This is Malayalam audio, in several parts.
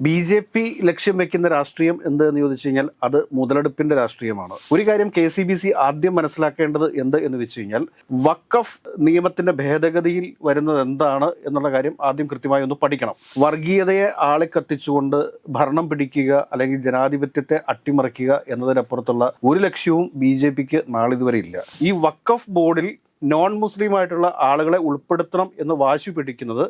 ബി ജെ പി ലക്ഷ്യം വെക്കുന്ന രാഷ്ട്രീയം എന്ത് എന്ന് ചോദിച്ചു കഴിഞ്ഞാൽ അത് മുതലെടുപ്പിന്റെ രാഷ്ട്രീയമാണ്. ഒരു കാര്യം കെ സി ബി സി ആദ്യം മനസ്സിലാക്കേണ്ടത് എന്ത് എന്ന് വെച്ച് കഴിഞ്ഞാൽ വക്കഫ് നിയമത്തിന്റെ ഭേദഗതിയിൽ വരുന്നത് എന്താണ് എന്നുള്ള കാര്യം ആദ്യം കൃത്യമായി ഒന്ന് പഠിക്കണം. വർഗീയതയെ ആളെ കത്തിച്ചുകൊണ്ട് ഭരണം പിടിക്കുക അല്ലെങ്കിൽ ജനാധിപത്യത്തെ അട്ടിമറിക്കുക എന്നതിനപ്പുറത്തുള്ള ഒരു ലക്ഷ്യവും ബി ജെ പിക്ക് നാളിതുവരെ ഇല്ല. ഈ വക്കഫ് ബോർഡിൽ നോൺ മുസ്ലിം ആയിട്ടുള്ള ആളുകളെ ഉൾപ്പെടുത്തണം എന്ന് വാശി പിടിക്കുന്നത്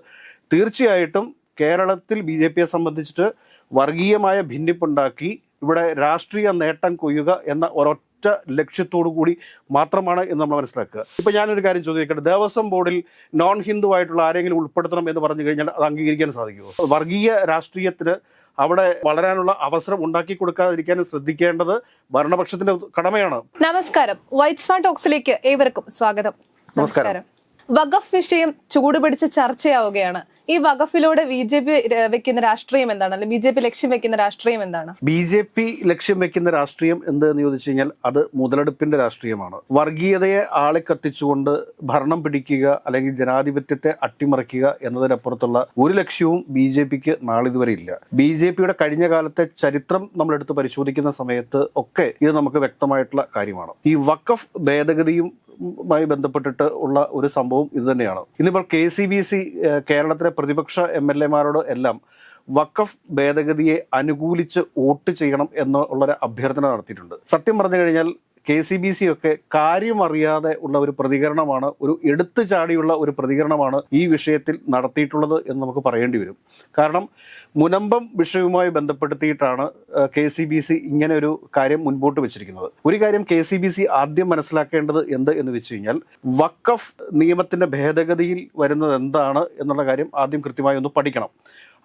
തീർച്ചയായിട്ടും കേരളത്തിൽ ബി ജെ പിയെ സംബന്ധിച്ചിട്ട് വർഗീയമായ ഭിന്നിപ്പുണ്ടാക്കി ഇവിടെ രാഷ്ട്രീയ നേട്ടം കൊയ്യുക എന്ന ഒരൊറ്റ ലക്ഷ്യത്തോടു കൂടി മാത്രമാണ് എന്ന് നമ്മൾ മനസ്സിലാക്കുക. ഇപ്പൊ ഞാനൊരു കാര്യം ചോദിക്കട്ടെ? ദേവസ്വം ബോർഡിൽ നോൺ ഹിന്ദു ആയിട്ടുള്ള ആരെങ്കിലും ഉൾപ്പെടുത്തണം എന്ന് പറഞ്ഞു കഴിഞ്ഞാൽ അത് അംഗീകരിക്കാൻ സാധിക്കുമോ? വർഗീയ രാഷ്ട്രീയത്തിന് അവിടെ വളരാനുള്ള അവസരം ഉണ്ടാക്കി കൊടുക്കാതിരിക്കാൻ ശ്രദ്ധിക്കേണ്ടത് ഭരണപക്ഷത്തിന്റെ കടമയാണ്. നമസ്കാരം. വൈറ്റ് സ്വാൻ ടോക്സിലേക്ക് ഏവർക്കും സ്വാഗതം. നമസ്കാരം. വഖഫ് വിഷയം ചൂടുപിടിച്ച് ചർച്ചയാവുകയാണ്. ഈ വഖഫിലൂടെ ബി ജെ പി വെക്കുന്ന രാഷ്ട്രീയം എന്താണ്? അല്ലെങ്കിൽ ബി ജെ പി ലക്ഷ്യം വെക്കുന്ന രാഷ്ട്രീയം എന്താണ്? ബി ജെ പി ലക്ഷ്യം വെക്കുന്ന രാഷ്ട്രീയം എന്ത് എന്ന് ചോദിച്ചു കഴിഞ്ഞാൽ അത് മുതലെടുപ്പിന്റെ രാഷ്ട്രീയമാണ്. വർഗീയതയെ ആളെ കത്തിച്ചുകൊണ്ട് ഭരണം പിടിക്കുക അല്ലെങ്കിൽ ജനാധിപത്യത്തെ അട്ടിമറിക്കുക എന്നതിനപ്പുറത്തുള്ള ഒരു ലക്ഷ്യവും ബി ജെ പിക്ക് നാളിതുവരെ ഇല്ല. ബി ജെ പിയുടെ കഴിഞ്ഞ കാലത്തെ ചരിത്രം നമ്മൾ എടുത്ത് പരിശോധിക്കുന്ന സമയത്ത് ഒക്കെ ഇത് നമുക്ക് വ്യക്തമായിട്ടുള്ള കാര്യമാണ്. ഈ വഖഫ് ഭേദഗതിയും മായി ബന്ധപ്പെട്ടിട്ട് ഉള്ള ഒരു സംഭവം ഇത് തന്നെയാണ്. ഇന്നിപ്പോൾ കെ സി ബി സി കേരളത്തിലെ പ്രതിപക്ഷ എം എൽ എമാരോട് എല്ലാം വഖഫ് ഭേദഗതിയെ അനുകൂലിച്ച് വോട്ട് ചെയ്യണം എന്നുള്ളൊരു അഭ്യർത്ഥന നടത്തിയിട്ടുണ്ട്. സത്യം പറഞ്ഞു കഴിഞ്ഞാൽ കെ സി ബി സി ഒക്കെ കാര്യമറിയാതെ ഉള്ള ഒരു പ്രതികരണമാണ് ഒരു എടുത്തു ചാടിയുള്ള ഒരു പ്രതികരണമാണ് ഈ വിഷയത്തിൽ നടത്തിയിട്ടുള്ളത് എന്ന് നമുക്ക് പറയേണ്ടി വരും. കാരണം മുനമ്പം വിഷയവുമായി ബന്ധപ്പെടുത്തിയിട്ടാണ് കെ സി ബി സി ഇങ്ങനെ ഒരു കാര്യം മുൻപോട്ട് വെച്ചിരിക്കുന്നത്. ഒരു കാര്യം കെ സി ബി സി ആദ്യം മനസ്സിലാക്കേണ്ടത് എന്ത് എന്ന് വെച്ച് കഴിഞ്ഞാൽ വക്കഫ് നിയമത്തിന്റെ ഭേദഗതിയിൽ വരുന്നത് എന്താണ് എന്നുള്ള കാര്യം ആദ്യം കൃത്യമായി ഒന്ന് പഠിക്കണം.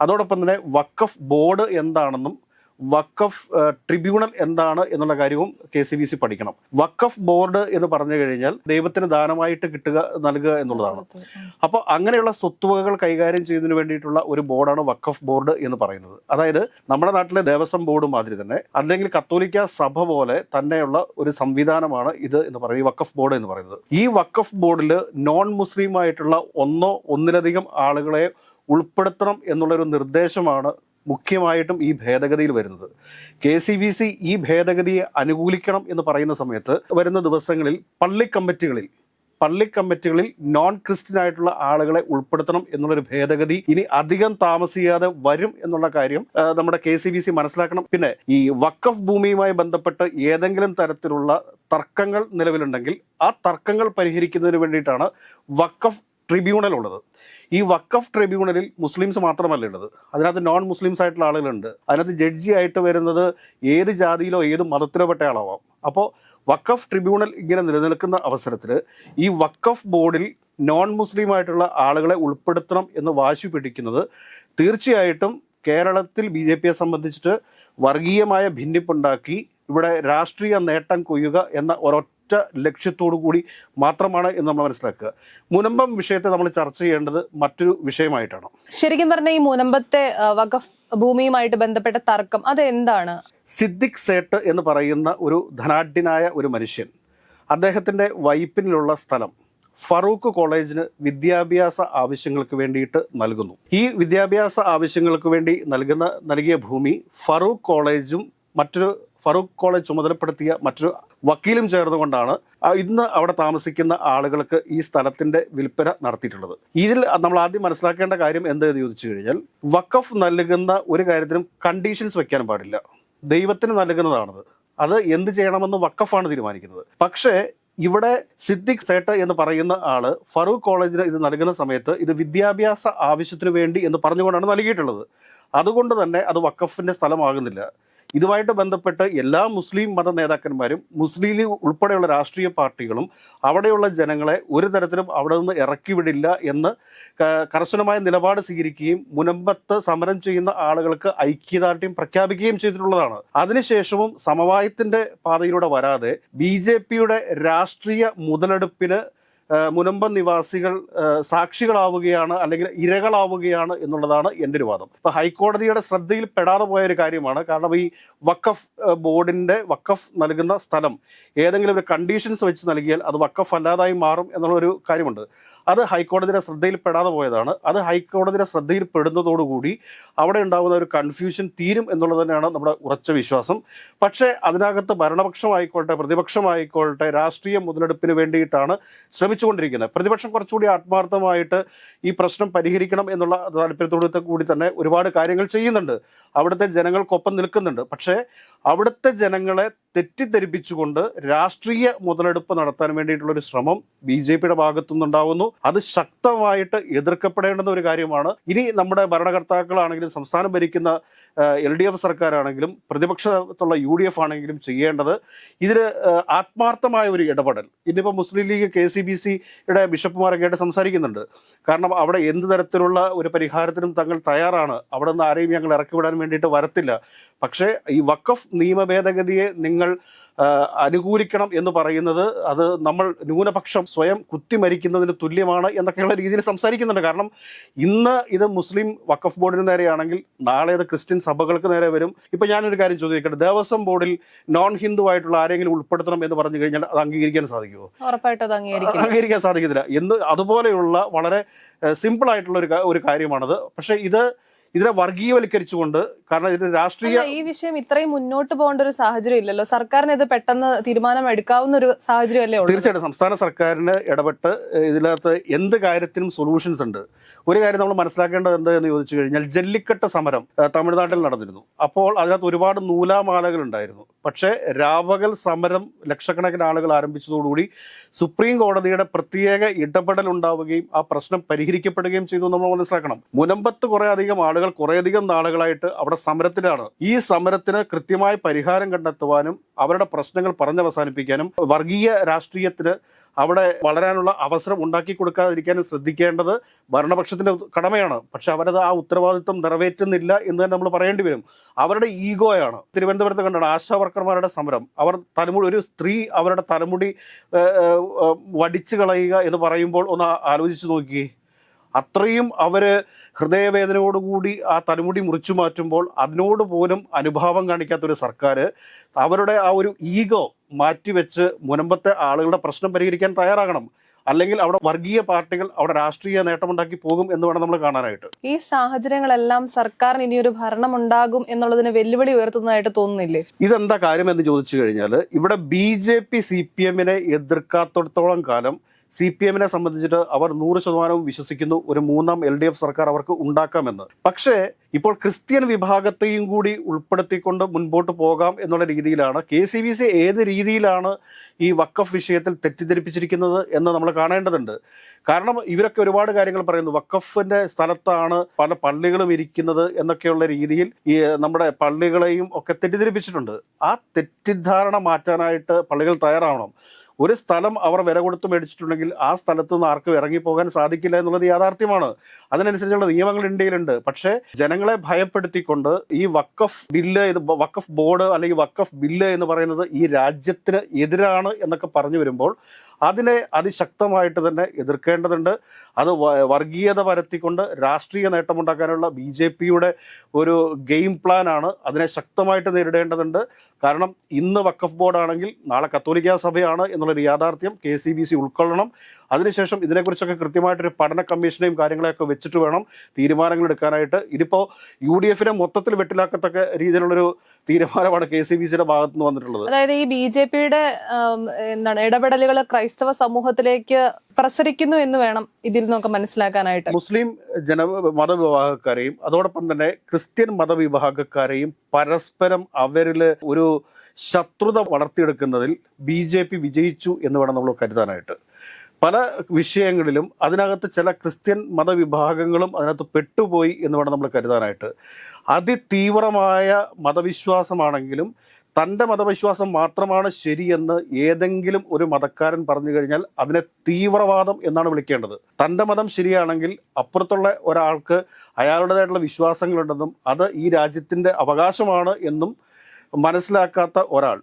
അതോടൊപ്പം തന്നെ വക്കഫ് ബോർഡ് എന്താണെന്നും വക്കഫ് ട്രിബ്യൂണൽ എന്താണ് എന്നുള്ള കാര്യവും കെ സി ബി സി പഠിക്കണം. വക്കഫ് ബോർഡ് എന്ന് പറഞ്ഞു കഴിഞ്ഞാൽ ദൈവത്തിന് ദാനമായിട്ട് കിട്ടുക നൽകുക എന്നുള്ളതാണ്. അപ്പോൾ അങ്ങനെയുള്ള സ്വത്തുവകകൾ കൈകാര്യം ചെയ്യുന്നതിന് വേണ്ടിയിട്ടുള്ള ഒരു ബോർഡാണ് വക്കഫ് ബോർഡ് എന്ന് പറയുന്നത്. അതായത് നമ്മുടെ നാട്ടിലെ ദേവസ്വം ബോർഡ് മാതിരി തന്നെ അല്ലെങ്കിൽ കത്തോലിക്ക സഭ പോലെ തന്നെയുള്ള ഒരു സംവിധാനമാണ് ഇത് എന്ന് പറയുന്നത് ഈ വക്കഫ് ബോർഡ് എന്ന് പറയുന്നത്. ഈ വക്കഫ് ബോർഡിൽ നോൺ മുസ്ലിം ആയിട്ടുള്ള ഒന്നോ ഒന്നിലധികം ആളുകളെ ഉൾപ്പെടുത്തണം എന്നുള്ളൊരു നിർദ്ദേശമാണ് മുഖ്യമായിട്ടും ഈ ഭേദഗതിയിൽ വരുന്നത്. കെ സി ബി സി ഈ ഭേദഗതിയെ അനുകൂലിക്കണം എന്ന് പറയുന്ന സമയത്ത് വരുന്ന ദിവസങ്ങളിൽ പള്ളി കമ്മിറ്റികളിൽ പള്ളി കമ്മിറ്റികളിൽ നോൺ ക്രിസ്ത്യൻ ആയിട്ടുള്ള ആളുകളെ ഉൾപ്പെടുത്തണം എന്നുള്ളൊരു ഭേദഗതി ഇനി അധികം താമസിയാതെ വരും എന്നുള്ള കാര്യം നമ്മുടെ കെ സി ബി സി മനസ്സിലാക്കണം. പിന്നെ ഈ വക്കഫ് ഭൂമിയുമായി ബന്ധപ്പെട്ട് ഏതെങ്കിലും തരത്തിലുള്ള തർക്കങ്ങൾ നിലവിലുണ്ടെങ്കിൽ ആ തർക്കങ്ങൾ പരിഹരിക്കുന്നതിന് വേണ്ടിയിട്ടാണ് വക്കഫ് ട്രിബ്യൂണൽ ഉള്ളത് ഈ വക്കഫ് ട്രിബ്യൂണലിൽ മുസ്ലിംസ് മാത്രമല്ല ഉള്ളത്. അതിനകത്ത് നോൺ മുസ്ലിംസ് ആയിട്ടുള്ള ആളുകളുണ്ട്. അതിനകത്ത് ജഡ്ജി ആയിട്ട് വരുന്നത് ഏത് ജാതിയിലോ ഏത് മതത്തിലോ പെട്ട ആളാവാം അപ്പോൾ വക്കഫ് ട്രിബ്യൂണൽ ഇങ്ങനെ നിലനിൽക്കുന്ന അവസരത്തിൽ ഈ വക്കഫ് ബോർഡിൽ നോൺ മുസ്ലിം ആയിട്ടുള്ള ആളുകളെ ഉൾപ്പെടുത്തണം എന്ന് വാശി പിടിക്കുന്നത് തീർച്ചയായിട്ടും കേരളത്തിൽ ബി ജെ പിയെ സംബന്ധിച്ചിട്ട് വർഗീയമായ ഭിന്നിപ്പുണ്ടാക്കി ഇവിടെ രാഷ്ട്രീയ നേട്ടം കൊയ്യുക എന്ന ഒരൊറ്റ ലക്ഷ്യത്തോടു കൂടി മാത്രമാണ് എന്ന് നമ്മൾ മനസ്സിലാക്കുക. മുനമ്പം വിഷയത്തെ നമ്മൾ ചർച്ച ചെയ്യേണ്ടത് മറ്റൊരു വിഷയമായിട്ടാണ്. ശരിക്കും പറഞ്ഞ ഈ മുനമ്പത്തെ വഖഫ് ഭൂമിയുമായിട്ട് ബന്ധപ്പെട്ട തർക്കം അത് എന്താണ് സിദ്ദിഖ് സേട്ട് എന്ന് പറയുന്ന ഒരു ധനാഢ്യനായ ഒരു മനുഷ്യൻ അദ്ദേഹത്തിന്റെ വൈപ്പിനിലുള്ള സ്ഥലം ഫറൂഖ് കോളേജിന് വിദ്യാഭ്യാസ ആവശ്യങ്ങൾക്ക് വേണ്ടിയിട്ട് നൽകുന്നു. ഈ വിദ്യാഭ്യാസ ആവശ്യങ്ങൾക്ക് വേണ്ടി നൽകുന്ന നൽകിയ ഭൂമി ഫറൂഖ് കോളേജും മറ്റൊരു ഫറൂഖ് കോളേജ് ചുമതലപ്പെടുത്തിയ മറ്റൊരു വക്കീലും ചേർന്നുകൊണ്ടാണ് ഇന്ന് അവിടെ താമസിക്കുന്ന ആളുകൾക്ക് ഈ സ്ഥലത്തിന്റെ വിൽപ്പന നടത്തിയിട്ടുള്ളത്. ഇതിൽ നമ്മൾ ആദ്യം മനസ്സിലാക്കേണ്ട കാര്യം എന്തെന്ന് ചോദിച്ചു കഴിഞ്ഞാൽ വക്കഫ് നൽകുന്ന ഒരു കാര്യത്തിനും കണ്ടീഷൻസ് വെക്കാൻ പാടില്ല. ദൈവത്തിന് നൽകുന്നതാണത്. അത് എന്ത് ചെയ്യണമെന്ന് വക്കഫാണ് തീരുമാനിക്കുന്നത്. പക്ഷേ ഇവിടെ സിദ്ദിഖ് സേട്ട് എന്ന് പറയുന്ന ആൾ ഫറൂഖ് കോളേജിന് ഇത് നൽകുന്ന സമയത്ത് ഇത് വിദ്യാഭ്യാസ ആവശ്യത്തിന് വേണ്ടി എന്ന് പറഞ്ഞുകൊണ്ടാണ് നൽകിയിട്ടുള്ളത്. അതുകൊണ്ട് തന്നെ അത് വക്കഫിന്റെ സ്ഥലമാകുന്നില്ല. ഇതുമായിട്ട് ബന്ധപ്പെട്ട് എല്ലാ മുസ്ലിം മത നേതാക്കന്മാരും മുസ്ലിം ലീഗ് ഉൾപ്പെടെയുള്ള രാഷ്ട്രീയ പാർട്ടികളും അവിടെയുള്ള ജനങ്ങളെ ഒരു തരത്തിലും അവിടെ നിന്ന് ഇറക്കി വിടില്ല എന്ന് കർശനമായ നിലപാട് സ്വീകരിക്കുകയും മുനമ്പത്ത് സമരം ചെയ്യുന്ന ആളുകൾക്ക് ഐക്യദാർഢ്യം പ്രഖ്യാപിക്കുകയും ചെയ്തിട്ടുള്ളതാണ്. അതിനുശേഷവും സമവായത്തിന്റെ പാതയിലൂടെ വരാതെ ബി രാഷ്ട്രീയ മുതലെടുപ്പിന് മുനമ്പം നിവാസികൾ സാക്ഷികളാവുകയാണ് അല്ലെങ്കിൽ ഇരകളാവുകയാണ് എന്നുള്ളതാണ് എന്റെ ഒരു വാദം. ഇപ്പൊ ഹൈക്കോടതിയുടെ ശ്രദ്ധയിൽ പെടാതെ പോയ ഒരു കാര്യമാണ്. കാരണം ഈ വക്കഫ് ബോർഡിന്റെ വക്കഫ് നൽകുന്ന സ്ഥലം ഏതെങ്കിലും ഒരു കണ്ടീഷൻസ് വെച്ച് നൽകിയാൽ അത് വക്കഫ് അല്ലാതായി മാറും എന്നുള്ളൊരു കാര്യമുണ്ട്. അത് ഹൈക്കോടതിയുടെ ശ്രദ്ധയിൽ പെടാതെ പോയതാണ്. അത് ഹൈക്കോടതിയുടെ ശ്രദ്ധയിൽ പെടുന്നതോടുകൂടി അവിടെ ഉണ്ടാകുന്ന ഒരു കൺഫ്യൂഷൻ തീരും എന്നുള്ളത് തന്നെയാണ് നമ്മുടെ ഉറച്ച വിശ്വാസം. പക്ഷേ അതിനകത്ത് ഭരണപക്ഷമായിക്കോട്ടെ പ്രതിപക്ഷമായിക്കോട്ടെ രാഷ്ട്രീയ മുതലെടുപ്പിന് വേണ്ടിയിട്ടാണ് ശ്രമിച്ചുകൊണ്ടിരിക്കുന്നത് പ്രതിപക്ഷം കുറച്ചുകൂടി ആത്മാർത്ഥമായിട്ട് ഈ പ്രശ്നം പരിഹരിക്കണം എന്നുള്ള താല്പര്യത്തോടു കൂടി തന്നെ ഒരുപാട് കാര്യങ്ങൾ ചെയ്യുന്നുണ്ട്. അവിടുത്തെ ജനങ്ങൾക്കൊപ്പം നിൽക്കുന്നുണ്ട്. പക്ഷേ അവിടുത്തെ ജനങ്ങളെ തെറ്റിദ്ധരിപ്പിച്ചുകൊണ്ട് രാഷ്ട്രീയ മുതലെടുപ്പ് നടത്താൻ വേണ്ടിയിട്ടുള്ള ഒരു ശ്രമം ബി ജെ പിയുടെ ഭാഗത്തുനിന്നുണ്ടാവുന്നു. അത് ശക്തമായിട്ട് എതിർക്കപ്പെടേണ്ടുന്ന ഒരു കാര്യമാണ്. ഇനി നമ്മുടെ ഭരണകർത്താക്കളാണെങ്കിലും സംസ്ഥാനം ഭരിക്കുന്ന എൽ ഡി എഫ് സർക്കാരാണെങ്കിലും പ്രതിപക്ഷത്തുള്ള യു ഡി എഫ് ആണെങ്കിലും ചെയ്യേണ്ടത് ഇതിൽ ആത്മാർത്ഥമായ ഒരു ഇടപെടൽ. ഇന്നിപ്പോൾ Muslim League K C B സിയുടെ ബിഷപ്പുമാരൊക്കെ ആയിട്ട് സംസാരിക്കുന്നുണ്ട്. കാരണം അവിടെ എന്ത് തരത്തിലുള്ള ഒരു പരിഹാരത്തിനും തങ്ങൾ തയ്യാറാണ്. അവിടെ നിന്ന് ആരെയും ഞങ്ങൾ ഇറക്കിവിടാൻ വേണ്ടിയിട്ട് വരത്തില്ല. പക്ഷേ ഈ വക്കഫ് നിയമ ഭേദഗതിയെ നിങ്ങൾ ആ, അനുകൂലിക്കണം എന്ന് പറയുന്നത് അത് നമ്മൾ ന്യൂനപക്ഷം സ്വയം കുത്തിമരിക്കുന്നതിന് തുല്യമാണ് എന്നൊക്കെയുള്ള രീതിയിൽ സംസാരിക്കുന്നുണ്ട്. കാരണം ഇന്ന് ഇത് മുസ്ലിം വഖഫ് ബോർഡിന് നേരെയാണെങ്കിൽ നാളെ ഇത് ക്രിസ്ത്യൻ സഭകൾക്ക് നേരെ വരും. ഇപ്പം ഞാനൊരു കാര്യം ചോദിക്കട്ടെ ദേവസ്വം ബോർഡിൽ നോൺ ഹിന്ദു ആയിട്ടുള്ള ആരെങ്കിലും ഉൾപ്പെടുത്തണം എന്ന് പറഞ്ഞു കഴിഞ്ഞാൽ അത് അംഗീകരിക്കാൻ സാധിക്കുമോ ഉറപ്പായിട്ടും അത് അംഗീകരിക്കാൻ സാധിക്കത്തില്ല. എന്ന് അതുപോലെയുള്ള വളരെ സിമ്പിൾ ആയിട്ടുള്ള ഒരു കാര്യമാണത്. പക്ഷേ ഇത് ഇതിനെ വർഗീയവൽക്കരിച്ചുകൊണ്ട് കാരണം ഇതിന് രാഷ്ട്രീയ ഈ വിഷയം ഇത്രയും മുന്നോട്ട് പോകേണ്ട ഒരു സാഹചര്യം ഇല്ലല്ലോ. സർക്കാരിന് ഇത് പെട്ടെന്ന് തീരുമാനം എടുക്കാവുന്ന ഒരു സാഹചര്യം അല്ലേ തീർച്ചയായിട്ടും സംസ്ഥാന സർക്കാരിന് ഇടപെട്ട് ഇതിനകത്ത് എന്ത് കാര്യത്തിനും സൊല്യൂഷൻസ് ഉണ്ട്. ഒരു കാര്യം നമ്മൾ മനസ്സിലാക്കേണ്ടത് എന്ത് എന്ന് ചോദിച്ചു കഴിഞ്ഞാൽ ജല്ലിക്കെട്ട് സമരം തമിഴ്നാട്ടിൽ നടന്നിരുന്നു. അപ്പോൾ അതിനകത്ത് ഒരുപാട് നൂലാമാലകൾ ഉണ്ടായിരുന്നു. പക്ഷേ രാവകൽ സമരം ലക്ഷക്കണക്കിന് ആളുകൾ ആരംഭിച്ചതോടുകൂടി സുപ്രീം കോടതിയുടെ പ്രത്യേക ഇടപെടൽ ഉണ്ടാവുകയും ആ പ്രശ്നം പരിഹരിക്കപ്പെടുകയും ചെയ്തു നമ്മൾ മനസ്സിലാക്കണം. മുനമ്പത്ത് കുറേ അധികം ആളുകൾ കുറേയധികം നാളുകളായിട്ട് അവിടെ സമരത്തിലാണ്. ഈ സമരത്തിന് കൃത്യമായ പരിഹാരം കണ്ടെത്തുവാനും അവരുടെ പ്രശ്നങ്ങൾ പറഞ്ഞവസാനിപ്പിക്കാനും വർഗീയ രാഷ്ട്രീയത്തിന് അവിടെ വളരാനുള്ള അവസരം ഉണ്ടാക്കി കൊടുക്കാതിരിക്കാനും ശ്രദ്ധിക്കേണ്ടത് ഭരണപക്ഷത്തിന്റെ കടമയാണ്. പക്ഷെ അവരത് ആ ഉത്തരവാദിത്വം നിറവേറ്റുന്നില്ല എന്ന് തന്നെ നമ്മൾ പറയേണ്ടി വരും. അവരുടെ ഈഗോയാണ്. തിരുവനന്തപുരത്ത് കണ്ടാണ് ആശാ വർക്കർമാരുടെ സമരം. അവർ തലമുടി ഒരു സ്ത്രീ അവരുടെ തലമുടി വടിച്ചു കളയുക എന്ന് പറയുമ്പോൾ ഒന്ന് ആലോചിച്ച് നോക്കിയേ. അത്രയും അവർ ഹൃദയവേദനയോടുകൂടി ആ തലമുടി മുറിച്ചു മാറ്റുമ്പോൾ അതിനോട് പോലും അനുഭാവം കാണിക്കാത്ത ഒരു സർക്കാർ അവരുടെ ആ ഒരു ഈഗോ മാറ്റിവെച്ച് മുനമ്പത്തെ ആളുകളുടെ പ്രശ്നം പരിഹരിക്കാൻ തയ്യാറാകണം. അല്ലെങ്കിൽ അവിടെ വർഗീയ പാർട്ടികൾ അവിടെ രാഷ്ട്രീയ നേട്ടമുണ്ടാക്കി പോകും എന്ന് വേണം നമ്മൾ കാണാനായിട്ട്. ഈ സാഹചര്യങ്ങളെല്ലാം സർക്കാരിന് ഇനിയൊരു ഭരണം ഉണ്ടാകും എന്നുള്ളതിന് വെല്ലുവിളി ഉയർത്തുന്നതായിട്ട് തോന്നുന്നില്ലേ? ഇതെന്താ കാര്യം എന്ന് ചോദിച്ചു കഴിഞ്ഞാൽ ഇവിടെ B J P C P എമ്മിനെ എതിർക്കാത്തടത്തോളം കാലം സി പി എമ്മിനെ സംബന്ധിച്ചിട്ട് അവർ നൂറ് ശതമാനവും വിശ്വസിക്കുന്നു. ഒരു മൂന്നാം എൽ ഡി എഫ് സർക്കാർ അവർക്ക് ഉണ്ടാക്കാമെന്ന്. പക്ഷേ ഇപ്പോൾ ക്രിസ്ത്യൻ വിഭാഗത്തെയും കൂടി ഉൾപ്പെടുത്തിക്കൊണ്ട് മുൻപോട്ട് പോകാം എന്നുള്ള രീതിയിലാണ്. കെ സി ബി സി ഏത് രീതിയിലാണ് ഈ വക്കഫ് വിഷയത്തിൽ തെറ്റിദ്ധരിപ്പിച്ചിരിക്കുന്നത് എന്ന് നമ്മൾ കാണേണ്ടതുണ്ട്. കാരണം ഇവരൊക്കെ ഒരുപാട് കാര്യങ്ങൾ പറയുന്നു. വക്കഫിന്റെ സ്ഥലത്താണ് പല പള്ളികളും ഇരിക്കുന്നത് എന്നൊക്കെയുള്ള രീതിയിൽ ഈ നമ്മുടെ പള്ളികളെയും ഒക്കെ തെറ്റിദ്ധരിപ്പിച്ചിട്ടുണ്ട്. ആ തെറ്റിദ്ധാരണ മാറ്റാനായിട്ട് പള്ളികൾ തയ്യാറാവണം. ഒരു സ്ഥലം അവർ വില കൊടുത്ത് മേടിച്ചിട്ടുണ്ടെങ്കിൽ ആ സ്ഥലത്ത് നിന്ന് ആർക്കും ഇറങ്ങിപ്പോകാൻ സാധിക്കില്ല എന്നുള്ളത് യാഥാർത്ഥ്യമാണ്. അതിനനുസരിച്ചുള്ള നിയമങ്ങൾ ഇന്ത്യയിലുണ്ട്. പക്ഷേ ജനങ്ങളെ ഭയപ്പെടുത്തിക്കൊണ്ട് ഈ വക്കഫ് ബില്ല് ഇത് വക്കഫ് ബോർഡ് അല്ലെങ്കിൽ വക്കഫ് ബില്ല് എന്ന് പറയുന്നത് ഈ രാജ്യത്തിന് എതിരാണ് എന്നൊക്കെ പറഞ്ഞു വരുമ്പോൾ അതിനെ അതിശക്തമായിട്ട് തന്നെ എതിർക്കേണ്ടതുണ്ട്. അത് വർഗീയത പരത്തിക്കൊണ്ട് രാഷ്ട്രീയ നേട്ടമുണ്ടാക്കാനുള്ള ബി ജെ പിയുടെ ഒരു ഗെയിം പ്ലാൻ ആണ് അതിനെ ശക്തമായിട്ട് നേരിടേണ്ടതുണ്ട്. കാരണം ഇന്ന് വക്കഫ് ബോർഡാണെങ്കിൽ നാളെ കത്തോലിക്കാ സഭയാണ് എന്നുള്ളൊരു യാഥാർത്ഥ്യം കെ സി ബി സി ഉൾക്കൊള്ളണം. അതിനുശേഷം ഇതിനെക്കുറിച്ചൊക്കെ കൃത്യമായിട്ടൊരു പഠന കമ്മീഷനെയും കാര്യങ്ങളെയൊക്കെ വെച്ചിട്ട് വേണം തീരുമാനങ്ങൾ എടുക്കാനായിട്ട്. ഇതിപ്പോൾ യു ഡി എഫിനെ മൊത്തത്തിൽ വെട്ടിലാക്കത്തക്ക രീതിയിലുള്ളൊരു തീരുമാനമാണ് കെ സി ബി സിയുടെ ഭാഗത്ത് നിന്ന് വന്നിട്ടുള്ളത്. അതായത് ഈ ബി ജെ പിയുടെ എന്താണ് ഇടപെടലുകൾ ക്രൈസ്തവ സമൂഹത്തിലേക്ക് പ്രസരിക്കുന്നു എന്ന് വേണം ഇതിൽ നിന്നൊക്കെ മനസ്സിലാക്കാനായിട്ട്. മുസ്ലിം ജന മതവിഭാഗക്കാരെയും അതോടൊപ്പം തന്നെ ക്രിസ്ത്യൻ മതവിഭാഗക്കാരെയും പരസ്പരം അവരിൽ ഒരു ശത്രുത വളർത്തിയെടുക്കുന്നതിൽ ബി ജെ പി വിജയിച്ചു എന്ന് വേണം നമ്മൾ കരുതാനായിട്ട്. പല വിഷയങ്ങളിലും അതിനകത്ത് ചില ക്രിസ്ത്യൻ മതവിഭാഗങ്ങളും അതിനകത്ത് പെട്ടുപോയി എന്ന് വേണം നമ്മൾ കരുതാനായിട്ട്. അതിതീവ്രമായ മതവിശ്വാസമാണെങ്കിലും തന്റെ മതവിശ്വാസം മാത്രമാണ് ശരിയെന്ന് ഏതെങ്കിലും ഒരു മതക്കാരൻ പറഞ്ഞു കഴിഞ്ഞാൽ അതിനെ തീവ്രവാദം എന്നാണ് വിളിക്കേണ്ടത്. തന്റെ മതം ശരിയാണെങ്കിൽ അപ്പുറത്തുള്ള ഒരാൾക്ക് അയാളുടേതായിട്ടുള്ള വിശ്വാസങ്ങളുണ്ടെന്നും അത് ഈ രാജ്യത്തിന്റെ അവകാശമാണ് എന്നും മനസ്സിലാക്കാത്ത ഒരാൾ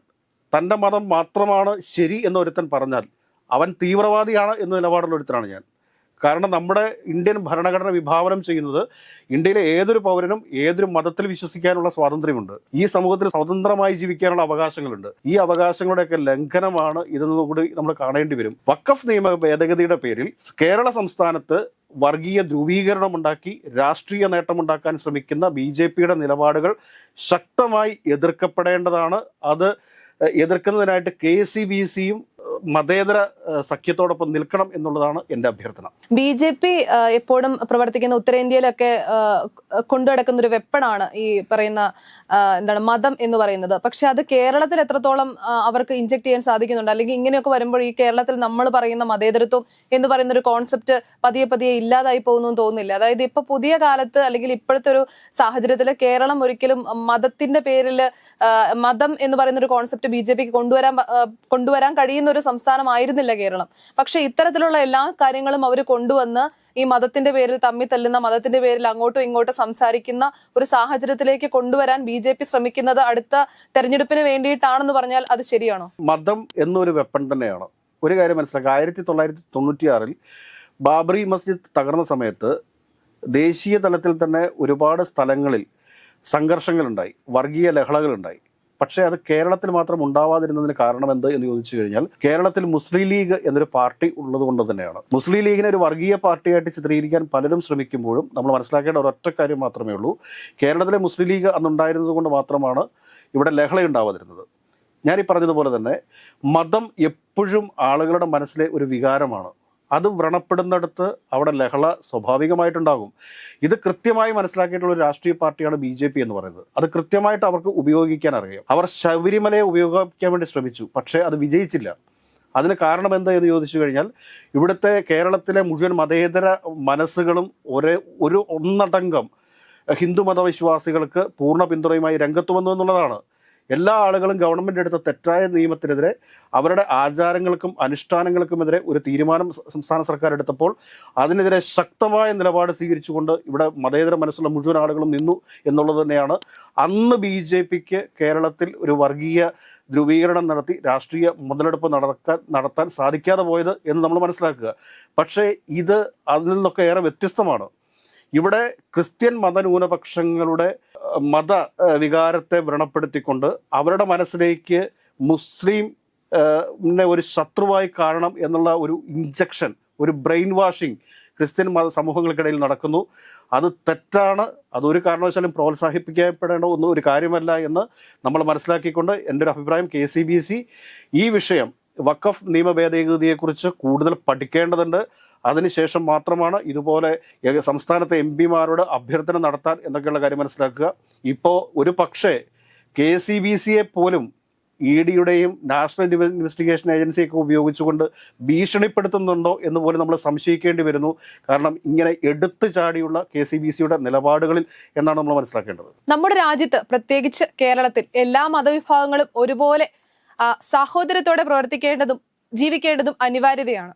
തന്റെ മതം മാത്രമാണ് ശരി എന്ന് ഒരുത്തൻ പറഞ്ഞാൽ അവൻ തീവ്രവാദിയാണ് എന്ന നിലപാടുള്ള ഒരുത്തരാണ് ഞാൻ. കാരണം നമ്മുടെ ഇന്ത്യൻ ഭരണഘടന വിഭാവനം ചെയ്യുന്നത് ഇന്ത്യയിലെ ഏതൊരു പൗരനും ഏതൊരു മതത്തിൽ വിശ്വസിക്കാനുള്ള സ്വാതന്ത്ര്യമുണ്ട്. ഈ സമൂഹത്തിൽ സ്വതന്ത്രമായി ജീവിക്കാനുള്ള അവകാശങ്ങളുണ്ട്. ഈ അവകാശങ്ങളുടെയൊക്കെ ലംഘനമാണ് ഇതെന്ന് കൂടി നമ്മൾ കാണേണ്ടി വരും. വക്കഫ് നിയമ ഭേദഗതിയുടെ പേരിൽ കേരള സംസ്ഥാനത്ത് വർഗീയ ധ്രുവീകരണം ഉണ്ടാക്കി രാഷ്ട്രീയ നേട്ടമുണ്ടാക്കാൻ ശ്രമിക്കുന്ന ബി ജെ പിയുടെ നിലപാടുകൾ ശക്തമായി എതിർക്കപ്പെടേണ്ടതാണ്. അത് എതിർക്കുന്നതിനായിട്ട് കെ സി ബി സിയും മതേതര സഖ്യത്തോടൊപ്പം നിൽക്കണം എന്നുള്ളതാണ് എന്റെ അഭ്യർത്ഥന. ബി ജെ പി എപ്പോഴും പ്രവർത്തിക്കുന്ന ഉത്തരേന്ത്യയിലൊക്കെ കൊണ്ടുനടക്കുന്ന ഒരു വെപ്പണാണ് ഈ പറയുന്ന എന്താണ് മതം എന്ന് പറയുന്നത്. പക്ഷെ അത് കേരളത്തിൽ എത്രത്തോളം അവർക്ക് ഇഞ്ചക്ട് ചെയ്യാൻ സാധിക്കുന്നുണ്ട് അല്ലെങ്കിൽ ഇങ്ങനെയൊക്കെ വരുമ്പോൾ ഈ കേരളത്തിൽ നമ്മൾ പറയുന്ന മതേതരത്വം എന്ന് പറയുന്ന ഒരു കോൺസെപ്റ്റ് പതിയെ പതിയെ ഇല്ലാതായി പോകുന്നു തോന്നുന്നില്ല. അതായത് ഇപ്പൊ പുതിയ കാലത്ത് അല്ലെങ്കിൽ ഇപ്പോഴത്തെ ഒരു സാഹചര്യത്തിൽ കേരളം ഒരിക്കലും മതത്തിന്റെ പേരിൽ മതം എന്ന് പറയുന്ന ഒരു കോൺസെപ്റ്റ് ബി ജെ പിക്ക് കൊണ്ടുവരാൻ കൊണ്ടുവരാൻ കഴിയുന്ന ഒരു സംസ്ഥാനമായിരുന്നില്ല കേരളം. പക്ഷെ ഇത്തരത്തിലുള്ള എല്ലാ കാര്യങ്ങളും അവർ കൊണ്ടുവന്ന് ഈ മതത്തിന്റെ പേരിൽ തമ്മി തല്ലുന്ന മതത്തിന്റെ പേരിൽ അങ്ങോട്ടും ഇങ്ങോട്ടും സംസാരിക്കുന്ന ഒരു സാഹചര്യത്തിലേക്ക് കൊണ്ടുവരാൻ ബി ജെ പി ശ്രമിക്കുന്നത് അടുത്ത തെരഞ്ഞെടുപ്പിന് വേണ്ടിയിട്ടാണെന്ന് പറഞ്ഞാൽ അത് ശരിയാണോ? മതം എന്നൊരു വെപ്പൺ തന്നെയാണ്. ഒരു കാര്യം മനസ്സിലാക്കുക. ആയിരത്തി തൊള്ളായിരത്തി തൊണ്ണൂറ്റിയാറിൽ ബാബറി മസ്ജിദ് തകർന്ന സമയത്ത് ദേശീയ തലത്തിൽ തന്നെ ഒരുപാട് സ്ഥലങ്ങളിൽ സംഘർഷങ്ങളുണ്ടായി. വർഗീയ ലഹളകളുണ്ടായി. പക്ഷേ അത് കേരളത്തിൽ മാത്രം ഉണ്ടാവാതിരുന്നതിന് കാരണം എന്ത് എന്ന് ചോദിച്ചു കഴിഞ്ഞാൽ കേരളത്തിൽ മുസ്ലിം ലീഗ് എന്നൊരു പാർട്ടി ഉള്ളത് കൊണ്ട് തന്നെയാണ്. മുസ്ലിം ലീഗിനെ ഒരു വർഗീയ പാർട്ടിയായിട്ട് ചിത്രീകരിക്കാൻ പലരും ശ്രമിക്കുമ്പോഴും നമ്മൾ മനസ്സിലാക്കേണ്ട ഒരൊറ്റ കാര്യം മാത്രമേ ഉള്ളൂ. കേരളത്തിലെ മുസ്ലിം ലീഗ് അന്നുണ്ടായിരുന്നത് കൊണ്ട് മാത്രമാണ് ഇവിടെ ലഹള ഉണ്ടാവാതിരുന്നത്. ഈ പറഞ്ഞതുപോലെ തന്നെ മതം എപ്പോഴും ആളുകളുടെ മനസ്സിലെ ഒരു വികാരമാണ്. അത് വ്രണപ്പെടുന്നിടത്ത് അവിടെ ലഹള സ്വാഭാവികമായിട്ടുണ്ടാകും. ഇത് കൃത്യമായി മനസ്സിലാക്കിയിട്ടുള്ള ഒരു രാഷ്ട്രീയ പാർട്ടിയാണ് ബി ജെ പി എന്ന് പറയുന്നത്. അത് കൃത്യമായിട്ട് അവർക്ക് ഉപയോഗിക്കാൻ അറിയാം. അവർ ശബരിമലയെ ഉപയോഗിക്കാൻ വേണ്ടി ശ്രമിച്ചു പക്ഷേ അത് വിജയിച്ചില്ല. അതിന് കാരണം എന്താ എന്ന് ചോദിച്ചു കഴിഞ്ഞാൽ ഇവിടുത്തെ കേരളത്തിലെ മുഴുവൻ മതേതര മനസ്സുകളും ഒരേ ഒരു ഒന്നടങ്കം ഹിന്ദു മതവിശ്വാസികൾക്ക് പൂർണ പിന്തുണയുമായി രംഗത്ത് വന്നു എന്നുള്ളതാണ്. എല്ലാ ആളുകളും ഗവൺമെന്റ് എടുത്ത തെറ്റായ നിയമത്തിനെതിരെ അവരുടെ ആചാരങ്ങൾക്കും അനുഷ്ഠാനങ്ങൾക്കുമെതിരെ ഒരു തീരുമാനം സംസ്ഥാന സർക്കാർ എടുത്തപ്പോൾ അതിനെതിരെ ശക്തമായ നിലപാട് സ്വീകരിച്ചുകൊണ്ട് ഇവിടെ മതേതര മനസ്സുള്ള മുഴുവൻ ആളുകളും നിന്നു എന്നുള്ളത് തന്നെയാണ്. അന്ന് ബി ജെ പിക്ക് കേരളത്തിൽ ഒരു വർഗീയ ധ്രുവീകരണം നടത്തി രാഷ്ട്രീയ മുതലെടുപ്പ് നടക്കാൻ നടത്താൻ സാധിക്കാതെ പോയത് എന്ന് നമ്മൾ മനസ്സിലാക്കുക. പക്ഷേ ഇത് അതിൽ നിന്നൊക്കെ ഏറെ വ്യത്യസ്തമാണ്. ഇവിടെ ക്രിസ്ത്യൻ മതന്യൂനപക്ഷങ്ങളുടെ മത വികാരത്തെ വ്രണപ്പെടുത്തിക്കൊണ്ട് അവരുടെ മനസ്സിലേക്ക് മുസ്ലിം ഒരു ശത്രുവായി കാണണം എന്നുള്ള ഒരു ഇഞ്ചക്ഷൻ ഒരു ബ്രെയിൻ വാഷിംഗ് ക്രിസ്ത്യൻ മത സമൂഹങ്ങൾക്കിടയിൽ നടക്കുന്നു. അത് തെറ്റാണ്. അതൊരു കാരണവശാലും പ്രോത്സാഹിപ്പിക്കപ്പെടേണ്ട ഒന്നും ഒരു കാര്യമല്ല എന്ന് നമ്മൾ മനസ്സിലാക്കിക്കൊണ്ട് എന്റെ ഒരു അഭിപ്രായം കെ സി ബി സി. ഈ വിഷയം വഖഫ് നിയമ ഭേദഗതിയെക്കുറിച്ച് കൂടുതൽ പഠിക്കേണ്ടതുണ്ട്. അതിനുശേഷം മാത്രമാണ് ഇതുപോലെ സംസ്ഥാനത്തെ എം പിമാരോട് അഭ്യർത്ഥന നടത്താൻ എന്നൊക്കെയുള്ള കാര്യം മനസ്സിലാക്കുക. ഇപ്പോൾ ഒരു പക്ഷേ കെ സി ബി സിയെ പോലും ഇ ഡിയുടെയും നാഷണൽ ഇൻവെസ്റ്റിഗേഷൻ ഏജൻസിയൊക്കെ ഉപയോഗിച്ചുകൊണ്ട് ഭീഷണിപ്പെടുത്തുന്നുണ്ടോ എന്ന് പോലും നമ്മൾ സംശയിക്കേണ്ടി വരുന്നു. കാരണം ഇങ്ങനെ എടുത്തു ചാടിയുള്ള കെ സി ബി സിയുടെ നിലപാടുകളിൽ എന്നാണ് നമ്മൾ മനസ്സിലാക്കേണ്ടത്. നമ്മുടെ രാജ്യത്ത് പ്രത്യേകിച്ച് കേരളത്തിൽ എല്ലാ മതവിഭാഗങ്ങളും ഒരുപോലെ സഹോദരത്തോടെ പ്രവർത്തിക്കേണ്ടതും ജീവിക്കേണ്ടതും അനിവാര്യതയാണ്.